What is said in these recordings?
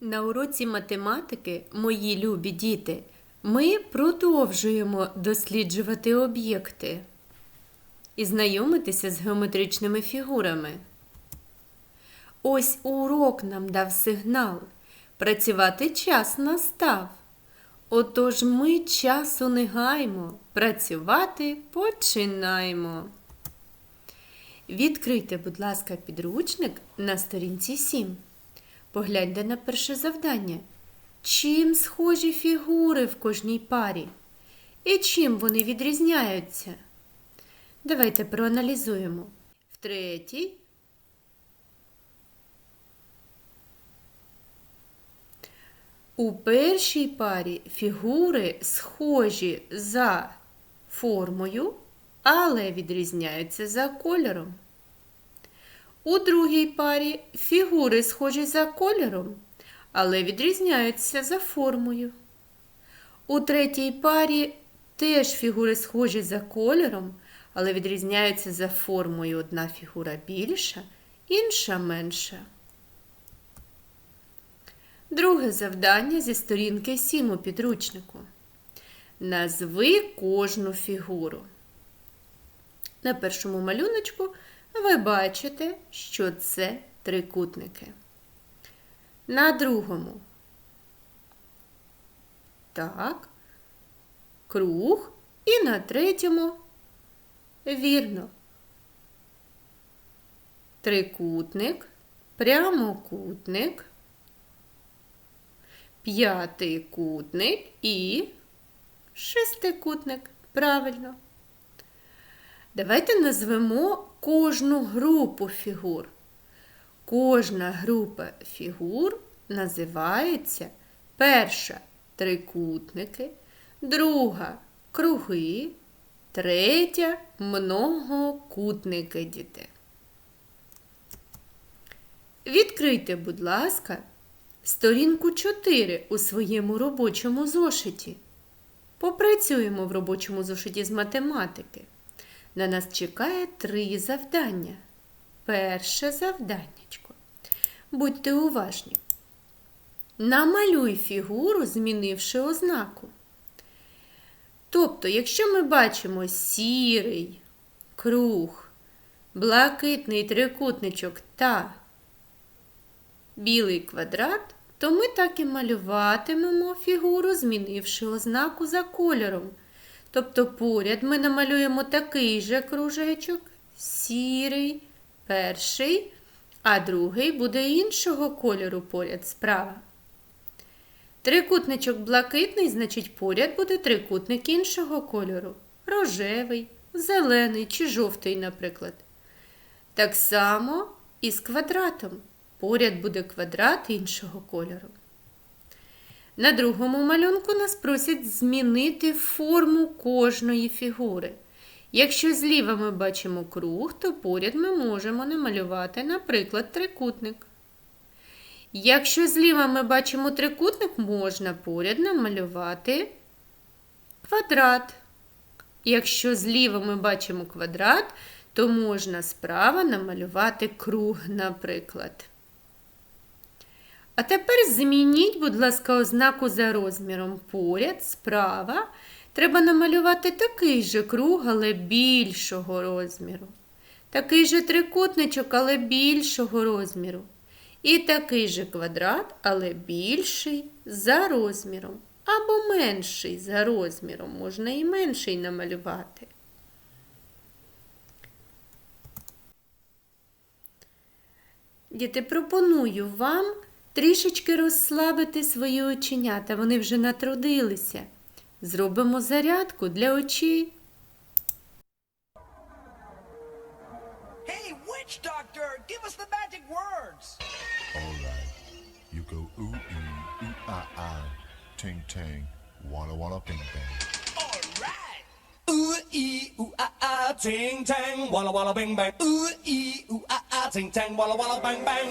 На уроці математики, мої любі діти, ми продовжуємо досліджувати об'єкти і знайомитися з геометричними фігурами. Ось урок нам дав сигнал. Працювати час настав. Отож ми часу не гаймо, працювати починаємо. Відкрийте, будь ласка, підручник на сторінці 7. Погляньте на перше завдання. Чим схожі фігури в кожній парі? І чим вони відрізняються? Давайте проаналізуємо. В третій. У першій парі фігури схожі за формою, але відрізняються за кольором. У другій парі фігури схожі за кольором, але відрізняються за формою. У третій парі теж фігури схожі за кольором, але відрізняються за формою. Одна фігура більша, інша менша. Друге завдання зі сторінки 7 у підручнику. Назви кожну фігуру. На першому малюночку ви бачите, що це трикутники. На другому. Так. Круг. І на третьому. Вірно. Трикутник, прямокутник, п'ятикутник і шестикутник. Правильно. Давайте назвемо кожну групу фігур. Кожна група фігур називається перша трикутники, друга круги, третя многокутники діти. Відкрийте, будь ласка, сторінку 4 у своєму робочому зошиті. Попрацюємо в робочому зошиті з математики. На нас чекає три завдання. Перше завданнячко. Будьте уважні. Намалюй фігуру, змінивши ознаку. Тобто, якщо ми бачимо сірий круг, блакитний трикутничок та білий квадрат, то ми так і малюватимемо фігуру, змінивши ознаку за кольором. Тобто поряд ми намалюємо такий же кружечок, сірий, перший, а другий буде іншого кольору поряд справа. Трикутничок блакитний, значить, поряд буде трикутник іншого кольору. Рожевий, зелений чи жовтий, наприклад. Так само і з квадратом. Поряд буде квадрат іншого кольору. На другому малюнку нас просять змінити форму кожної фігури. Якщо зліва ми бачимо круг, то поряд ми можемо намалювати, наприклад, трикутник. Якщо зліва ми бачимо трикутник, можна поряд намалювати квадрат. Якщо зліва ми бачимо квадрат, то можна справа намалювати круг, наприклад. А тепер змініть, будь ласка, ознаку за розміром. Поряд, справа. Треба намалювати такий же круг, але більшого розміру. Такий же трикутничок, але більшого розміру. І такий же квадрат, але більший за розміром. Або менший за розміром. Можна і менший намалювати. Діти, пропоную вам трішечки розслабити свої оченята. Вони вже натрудилися. Зробимо зарядку для очей. Hey, witch doctor, give us the magic words. Alright. You go ooh ee, ooh ah ah, ting tang, walla walla bing bang. All right. Ooh ee ooh ah ah, ting tang, walla walla bing bang. Ooh ee ooh ah ah, ting tang, walla walla bang bang.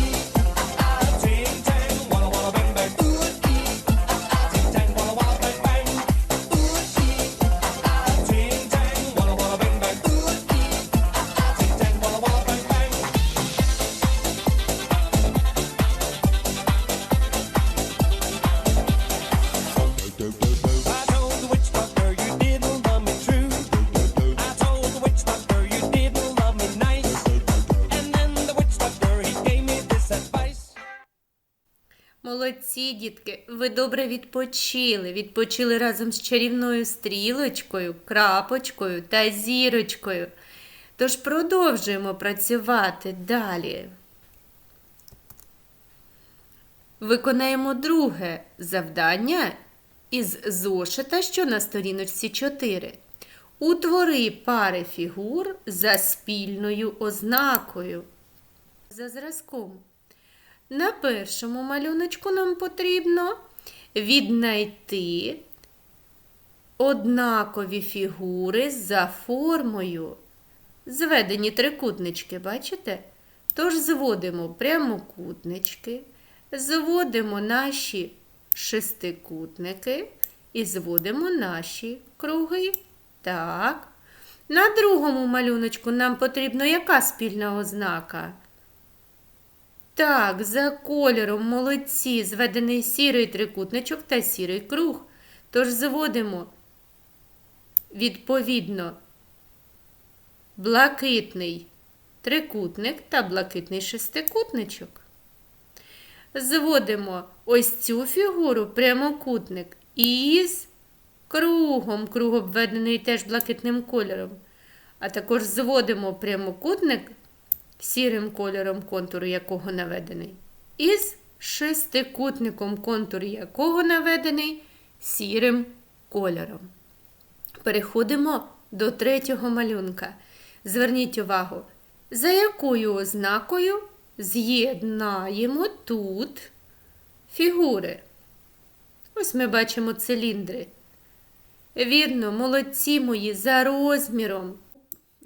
Молодці, дітки, ви добре відпочили. Відпочили разом з чарівною стрілочкою, крапочкою та зірочкою. Тож продовжуємо працювати далі. Виконаємо друге завдання із зошита, що на сторіночці 4. Утвори пари фігур за спільною ознакою. За зразком. На першому малюночку нам потрібно віднайти однакові фігури за формою. Зведені трикутнички, бачите? Тож зводимо прямокутнички, зводимо наші шестикутники і зводимо наші круги. Так. На другому малюночку нам потрібна яка спільна ознака? Так, за кольором молодці, зведений сірий трикутничок та сірий круг. Тож зводимо відповідно блакитний трикутник та блакитний шестикутничок. Зводимо ось цю фігуру прямокутник із кругом, круг обведений теж блакитним кольором. А також зводимо прямокутник сірим кольором, контур якого наведений, із шестикутником, контур якого наведений сірим кольором. Переходимо до третього малюнка. Зверніть увагу, за якою ознакою з'єднаємо тут фігури. Ось ми бачимо циліндри. Вірно, молодці мої за розміром.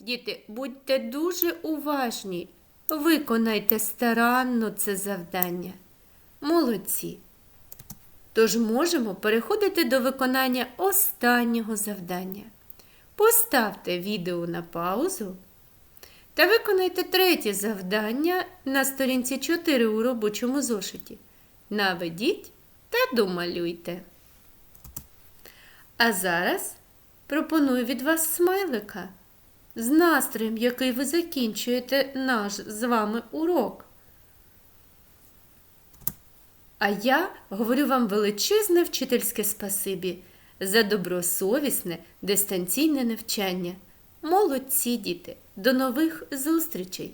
Діти, будьте дуже уважні. Виконайте старанно це завдання. Молодці. Тож можемо переходити до виконання останнього завдання. Поставте відео на паузу та виконайте третє завдання на сторінці 4 у робочому зошиті. Наведіть та домалюйте. А зараз пропоную від вас смайлика з настроєм, який ви закінчуєте наш з вами урок. А я говорю вам величезне вчительське спасибі за добросовісне дистанційне навчання. Молодці діти! До нових зустрічей!